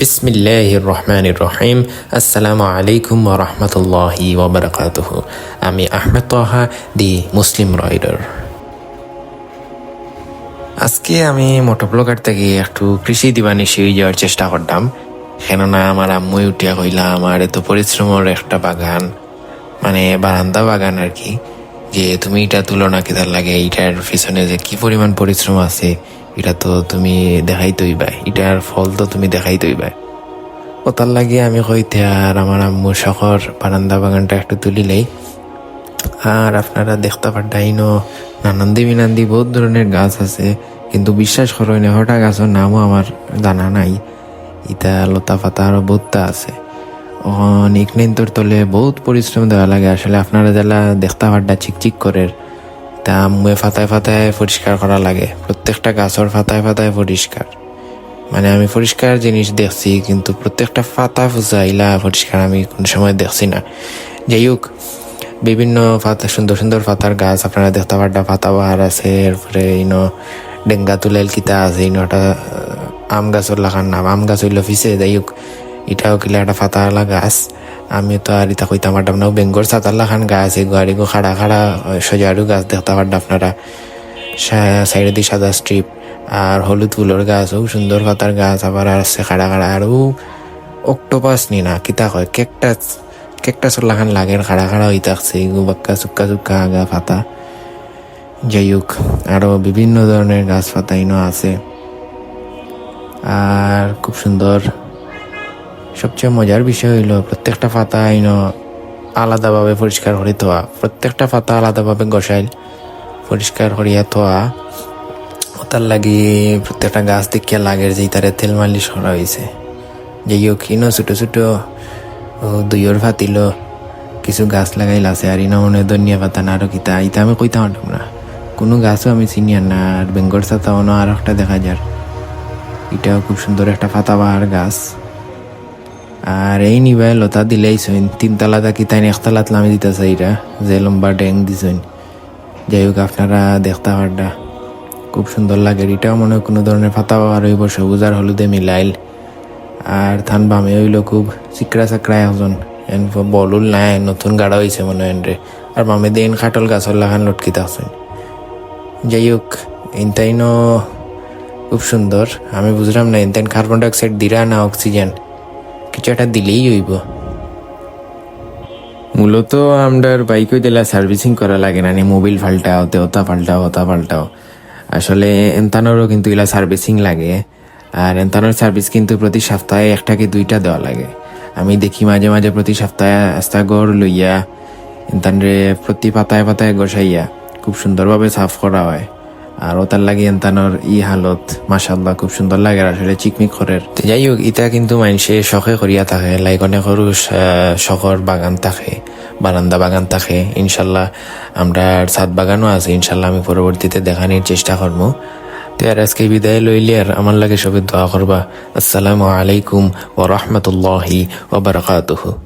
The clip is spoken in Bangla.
বিসমিল্লাহির রহমানির রহিম আসসালামু আলাইকুম রাহমাতুল্লাহি ওয়া বারাকাতুহু আমি Ahmed Taha, the Muslim rider. আজকে আমি মোটর ব্লগার থেকে একটু কৃষি দিবানিশি হয়ে যাওয়ার চেষ্টা করতাম। কেননা আমার আম্মুই উঠিয়া কইলা, আমার এত পরিশ্রমের একটা বাগান মানে বারান্দা বাগান আর কি, যে তুমি এটা তুলনা কিতার লাগে, এইটার পিছনে যে কি পরিমাণ পরিশ্রম আছে এটা তো তুমি দেখাই তৈবা এটার ফল তো তুমি দেখাই তৈবা ও তার লাগে আমি কইতে আর আমার আম্মু শখর বারান্দা বাগানটা একটু তুলিলেই আর আপনারা দেখতে পারটাইনো নানান্দি বিনান্দি বহুত ধরনের গাছ আছে, কিন্তু বিশ্বাস করেন হঠাৎ গাছের নামও আমার জানা নাই। ইটা লতা পাতা আরও বহুতটা আছে। নিকনেন্তর তলে বহুত পরিশ্রম দেওয়া লাগে, আসলে আপনারা যারা দেখতে পারটা চিকচিক করে তা মুয়ে ফাতায় ফাতায় পরিষ্কার করা লাগে। প্রত্যেকটা গাছের ফাতায় ফাতায় পরিষ্কার। মানে আমি পরিষ্কার জিনিস দেখছি, কিন্তু প্রত্যেকটা ফাতা ফুজা ইলা পরিষ্কার আমি কোনো সময় দেখছি না। যাই হোক, বিভিন্ন পাতা সুন্দর সুন্দর পাতার গাছ, আপনারা দেখতে পারটা পাতা বাহার আছে, এরপরে ইনো ডেঙ্গা তুলাইল কিতা আছে, ইনো একটা, আম গাছের লাগার নাম, আম গাছ হইল ফিসে, যাই হোক, এটাও কিলা একটা পাতাওয়ালা গাছ। আমি তো আর ইতা কইতাম পারতাম না বেঙ্গর ছাতার লাখান গাছ, এই গাড়ি গো খাড়া খাড়া সজারু গাছ দেখতে পারতাম আপনারা সাইডে দিয়ে সাদা স্ট্রিপ, আর হলুদ ফুলের গাছ, ও সুন্দর পাতার গাছ, আবার আছে খাড়া খাড়া, আর ও অক্টোপাস নি না, কিতা কয়, কেকটাস কেকটাসর লাখান লাগের খাড়া খাড়া হয়ে থাকছে বাক্কা চুক্কা চুক্কা আগা পাতা। যাই হোক, আরও বিভিন্ন ধরনের গাছ পাতা ইনো আছে। আর খুব সুন্দর সবচেয়ে মজার বিষয় হইল, প্রত্যেকটা পাতা ইনো আলাদাভাবে পরিষ্কার করে থোয়া প্রত্যেকটা পাতা আলাদাভাবে গসাইল, পরিষ্কার করিয়া থোয়া তার লাগি প্রত্যেকটা গাছ দেখিয়া লাগের যে তারে তেল মালিশ করা হয়েছে যাই হোক ইনো ছোট ছোট দুইয়ের ফাতিল, কিছু গাছ লাগাইল আছে আর ইনো মনে ধনিয়া পাতা না আরও কিতা। ইতা আমি কইতে পারতাম না কোনো গাছও আমি চিনি না, আর বেঙ্গল ছাতা অন্য আর একটা দেখা যার। এটাও খুব সুন্দর একটা পাতাবাহার গাছ। আর এই নিবাই লতা দিলেই সইন তিনতলা থাকি তাই একতলাত নামে দিতেছে এটা যে লম্বা ড্যাং দিছেন যাই হোক, আপনারা দেখতে পারডা। খুব সুন্দর লাগে, এটাও মনে হয় কোনো ধরনের পাতা বাহার হইব সবুজ আর হলুদে মিলাইল। আর থান বামে হইল খুব চিকরা চাকরা একজন। এন বলুল নাই, নতুন গাড়া হয়েছে মনে হয় রে আর বামে দেন খাটল গাছর লাগান লটকিতে আছেন যাই হোক ইনতাইনো খুব সুন্দর। আমি বুঝলাম না ইনতাইন কার্বন ডাইঅক্সাইড দিরা না অক্সিজেন কিছু একটা দিলেই হইব। মূলত আমরার বাইকও দিলা সার্ভিসিং করা লাগে না মোবিল পাল্টাও দেওতা পাল্টাও ওতা পাল্টাও আসলে এনতানোরও কিন্তু এলা সার্ভিসিং লাগে, আর এনতানোর সার্ভিস কিন্তু প্রতি সপ্তাহে একটা কি দুইটা দেওয়া লাগে। আমি দেখি মাঝে মাঝে প্রতি সপ্তাহে আস্তা গড় লইয়া, এনতানরে প্রতি পাতায় পাতায় গসাইয়া খুব সুন্দরভাবে সাফ করা হয়। আর ওতার লাগে এনতানোর ই হালত মাসাল্লাহ খুব সুন্দর লাগে আসলে চিকমিক করের যাই হোক ইটা কিন্তু মানুষে শখে করিয়া থাকে, লাইক অনেক সরু শখর বাগান থাকে, বারান্দা বাগান থাকে। ইনশাল্লাহ আমরা ছাদ বাগানও আছে ইনশাল্লাহ আমি পরবর্তীতে দেখানোর চেষ্টা করব। তো আর আজকে বিদায় লইলে আর আমার লাগে সবে দোয়া করবা। আসসালামু আলাইকুম ওয়া রাহমাতুল্লাহি ওয়া বারাকাতুহু।